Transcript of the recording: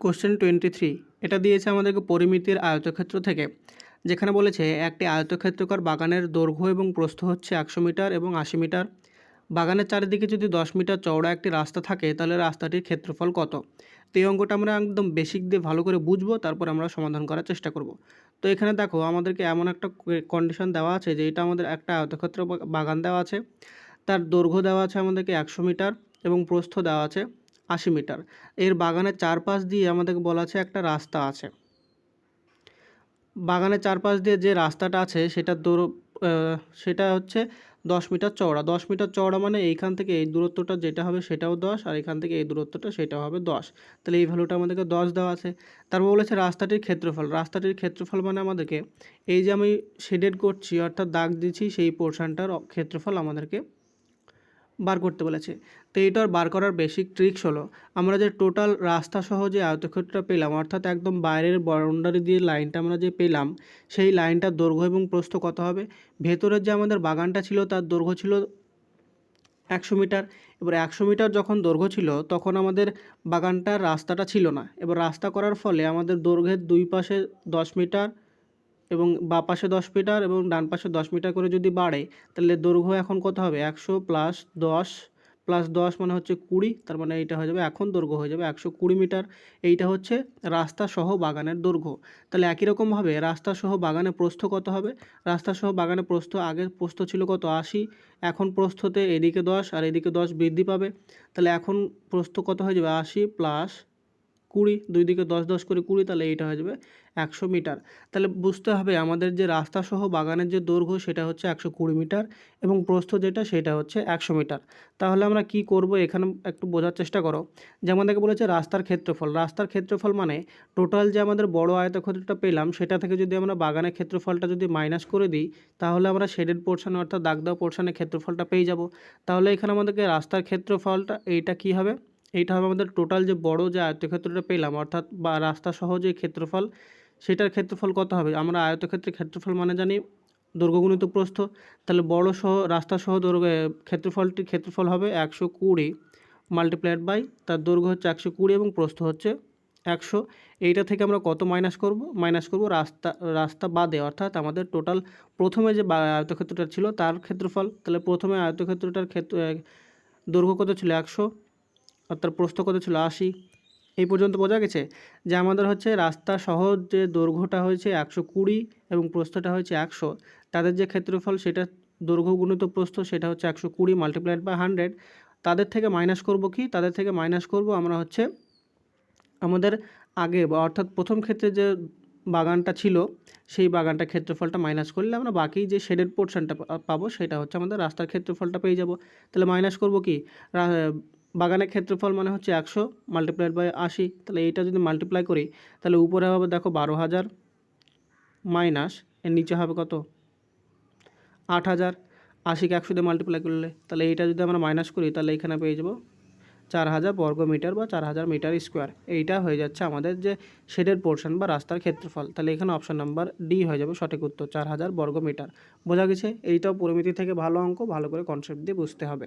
Question twenty three, এটা দিয়েছে আমাদেরকে পরিমিতির আয়তক্ষেত্র থেকে, যেখানে বলেছে একটি আয়তক্ষেত্রকর বাগানের দৈর্ঘ্য এবং প্রস্থ হচ্ছে একশো মিটার এবং আশি মিটার। বাগানের চারিদিকে যদি দশ মিটার চওড়া একটি রাস্তা থাকে, তাহলে রাস্তাটির ক্ষেত্রফল কত? তো এই অঙ্কটা আমরা একদম বেসিক দিয়ে ভালো করে বুঝব, তারপর আমরা সমাধান করার চেষ্টা করব। তো এখানে দেখো, আমাদেরকে এমন একটা কন্ডিশন দেওয়া আছে যে এটা আমাদের একটা আয়তক্ষেত্র বাগান দেওয়া আছে। তার দৈর্ঘ্য দেওয়া আছে আমাদেরকে একশো মিটার এবং প্রস্থ দেওয়া আছে। আশি মিটার। এর বাগানের চারপাশ দিয়ে আমাদেরকে বলা আছে একটা রাস্তা আছে। বাগানের চারপাশ দিয়ে যে রাস্তাটা আছে সেটার দূর সেটা হচ্ছে দশ মিটার চওড়া। দশ মিটার চওড়া মানে এইখান থেকে এই দূরত্বটা যেটা হবে সেটাও দশ, আর এখান থেকে এই দূরত্বটা সেটাও হবে দশ। তাহলে এই ভ্যালুটা আমাদেরকে দশ দেওয়া আছে। তারপর বলেছে রাস্তাটির ক্ষেত্রফল। রাস্তাটির ক্ষেত্রফল মানে আমাদেরকে এই যে আমি শেডেড করছি, অর্থাৎ দাগ দিচ্ছি সেই পোর্শনটার ক্ষেত্রফল আমাদেরকে বার করতে বলেছে। তো এইটার বার করার বেসিক ট্রিক্স হলো, আমরা যে টোটাল রাস্তা সহ যে আয়তক্ষেত্রটা পেলাম, অর্থাৎ একদম বাইরের বাউন্ডারি দিয়ে লাইনটা আমরা যে পেলাম, সেই লাইনটার দৈর্ঘ্য এবং প্রস্থ কত হবে? ভেতরের যে আমাদের বাগানটা ছিল, তার দৈর্ঘ্য ছিল একশো মিটার। এবার একশো মিটার যখন দৈর্ঘ্য ছিল, তখন আমাদের বাগানটার রাস্তাটা ছিল না। এবার রাস্তা করার ফলে আমাদের দৈর্ঘ্যের দুই পাশে দশ মিটার এবং বা পাশে দশ মিটার এবং ডান পাশে দশ মিটার করে যদি বাড়ে, তাহলে দৈর্ঘ্য এখন কত হবে? একশো প্লাস দশ প্লাস দশ মানে হচ্ছে কুড়ি, তার মানে এইটা হয়ে যাবে, এখন দৈর্ঘ্য হয়ে যাবে একশো কুড়ি মিটার। এইটা হচ্ছে রাস্তা সহ বাগানের দৈর্ঘ্য। তাহলে একই রকমভাবে রাস্তা সহ বাগানের প্রস্থ কত হবে? রাস্তা সহ বাগানের প্রস্থ আগে প্রস্থ ছিল কত? আশি, এখন প্রস্থতে এদিকে দশ আর এদিকে দশ বৃদ্ধি পাবে। তাহলে এখন প্রস্থ কত হয়ে যাবে? আশি প্লাস কুড়ি, দুই দিকে দশ দশ করে কুড়ি, তাহলে এইটা হয়ে যাবে একশো মিটার। তাহলে বুঝতে হবে আমাদের যে রাস্তা সহ বাগানের যে দৈর্ঘ্য, সেটা হচ্ছে একশো কুড়ি মিটার এবং প্রস্থ যেটা, সেটা হচ্ছে একশো মিটার। তাহলে আমরা কি করব? এখানে একটু বোঝার চেষ্টা করো। যে আমাদেরকে বলেছে রাস্তার ক্ষেত্রফল। রাস্তার ক্ষেত্রফল মানে টোটাল যে আমাদের বড় আয়তক্ষেত্রটা পেলাম, সেটা থেকে যদি আমরা বাগানের ক্ষেত্রফলটা যদি মাইনাস করে দিই, তাহলে আমরা শেডেড পোর্শন অর্থাৎ দাগ দেওয়া পোর্শনের ক্ষেত্রফলটা পেয়ে যাব। তাহলে এখানে আমাদেরকে রাস্তার ক্ষেত্রফলটা, এইটা কি হবে? এইটা হবে আমাদের টোটাল যে বড় যে আয়তক্ষেত্রটা পেলাম, অর্থাৎ বা রাস্তা সহ যে ক্ষেত্রফল, সেটার ক্ষেত্রফল কত হবে? আমরা আয়তক্ষেত্রের ক্ষেত্রফল মানে জানি দৈর্ঘ্যগুণিত প্রস্থ, তাহলে বড় সহ, রাস্তা সহ দৈর্ঘ্য, ক্ষেত্রফলটির ক্ষেত্রফল হবে একশো কুড়ি মাল্টিপ্লাইড বাই তার দৈর্ঘ্য হচ্ছে একশো কুড়ি এবং প্রস্থ হচ্ছে একশো। এইটা থেকে আমরা কত মাইনাস করব? মাইনাস করব রাস্তা রাস্তা বাদে, অর্থাৎ আমাদের টোটাল প্রথমে যে আয়তক্ষেত্রটা ছিল, তার ক্ষেত্রফল, তাহলে প্রথমে আয়তক্ষেত্রটার ক্ষেত্র, দৈর্ঘ্য কত ছিল? একশো। তার প্রস্থ কত ছিল? আশি। এই পর্যন্ত বোঝা গেছে যে আমাদের হচ্ছে রাস্তা সহজ যে দৈর্ঘ্যটা হয়েছে একশো কুড়ি এবং প্রস্থটা হয়েছে একশো, তাদের যে ক্ষেত্রফল সেটা দৈর্ঘ্য গুণিত প্রস্থ সেটা হচ্ছে একশো কুড়ি মাল্টিপ্লাইড বাই হান্ড্রেড তাদের থেকে মাইনাস করব কি? তাদের থেকে মাইনাস করব আমরা হচ্ছে আমাদের আগে বা অর্থাৎ প্রথম ক্ষেত্রে যে বাগানটা ছিল, সেই বাগানটা ক্ষেত্রফলটা মাইনাস করলে আমরা বাকি যে শেডেড পোর্শনটা পাবো সেটা হচ্ছে আমাদের রাস্তার ক্ষেত্রফলটা পেয়ে যাব। তাহলে মাইনাস করব কি? বাগানের ক্ষেত্রফল মানে হচ্ছে একশো মাল্টিপ্লাইড বাই আশি। তাহলে এইটা যদি মাল্টিপ্লাই করি, তাহলে উপরে হবে দেখো বারো হাজার মাইনাস এর নিচে হবে কত? আট হাজার। আশিকে একশো দিয়ে মাল্টিপ্লাই করলে, তাহলে এইটা যদি আমরা মাইনাস করি, তাহলে এখানে পেয়ে যাব চার হাজার বর্গ মিটার বা চার হাজার মিটার স্কোয়ার এইটা হয়ে যাচ্ছে আমাদের যে শেডের পোর্শন বা রাস্তার ক্ষেত্রফল। তাহলে এখানে অপশন নাম্বার ডি হয়ে যাবে সঠিক উত্তর, চার হাজার বর্গ মিটার বোঝা গেছে? এইটাও পরিমিতি থেকে ভালো অঙ্ক, ভালো করে কনসেপ্ট দিয়ে বুঝতে হবে।